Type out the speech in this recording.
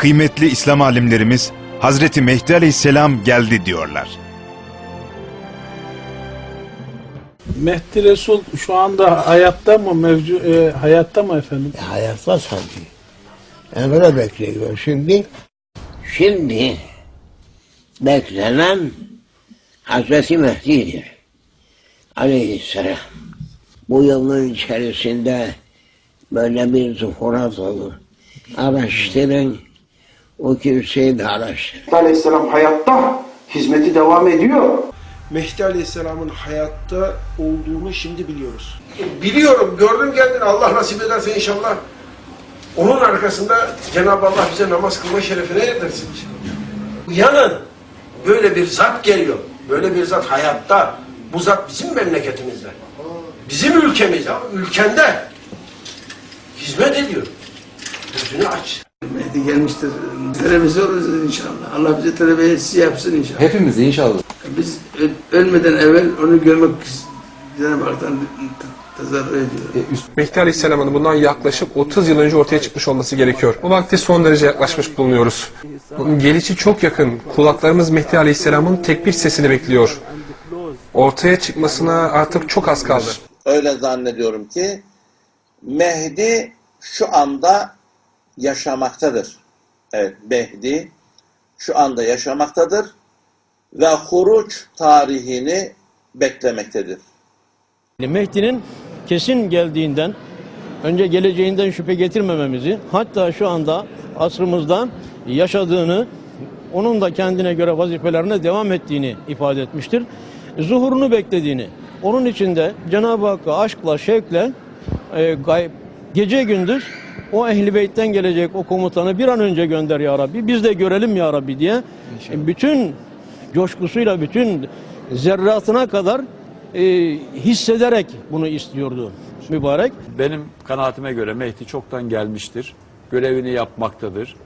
kıymetli İslam alimlerimiz Hazreti Mehdi Aleyhisselam geldi diyorlar. Mehdi Resul şu anda hayatta mı mevcu e, hayatta mı efendim? E, hayatta sanki. Emre bekliyor şimdi. Şimdi beklenen Hazreti Mehdi'dir. Aleyhisselam. Bu yılın içerisinde böyle bir zuhurat olur. Araştırın. O kimseyi de araştırın. Aleyhisselam hayatta hizmeti devam ediyor. Mehdi Aleyhisselam'ın hayatta olduğunu şimdi biliyoruz. Biliyorum, gördüm kendini. Allah nasip ederse inşallah. Onun arkasında Cenab-ı Allah bize namaz kılma şerefine erdirsin inşallah. Uyanın. Böyle bir zat geliyor. Böyle bir zat hayatta. Bu zat bizim memleketimizde. Bizim ülkemizde, ülkende hizmet ediyor. Gözünü aç. Mehdi gelmiştir. Talebesi oluruz inşallah. Allah bize talebesi yapsın inşallah. Hepimiz inşallah. Biz ölmeden evvel onu görmek Cenab-ı Hak'tan tezahür ediyor. Mehdi Aleyhisselam'ın bundan yaklaşık 30 yıl önce ortaya çıkmış olması gerekiyor. Bu vakte son derece yaklaşmış bulunuyoruz. Gelişi çok yakın. Kulaklarımız Mehdi Aleyhisselam'ın tekbir sesini bekliyor. Ortaya çıkmasına artık çok az kaldı. öyle zannediyorum ki Mehdi şu anda yaşamaktadır. Evet Mehdi şu anda yaşamaktadır ve huruç tarihini beklemektedir. Mehdi'nin kesin geldiğinden, önce geleceğinden şüphe getirmememizi, hatta şu anda asrımızda yaşadığını, onun da kendine göre vazifelerine devam ettiğini ifade etmiştir. Zuhurunu beklediğini, onun içinde Cenab-ı Hakk'a aşkla, şevkle, e, gay- gece gündüz o ehli beytten gelecek o komutanı bir an önce gönder ya Rabbi, biz de görelim ya Rabbi diye e, bütün coşkusuyla, bütün zerratına kadar e, hissederek bunu istiyordu mübarek. Benim kanaatime göre Mehdi çoktan gelmiştir. Görevini yapmaktadır.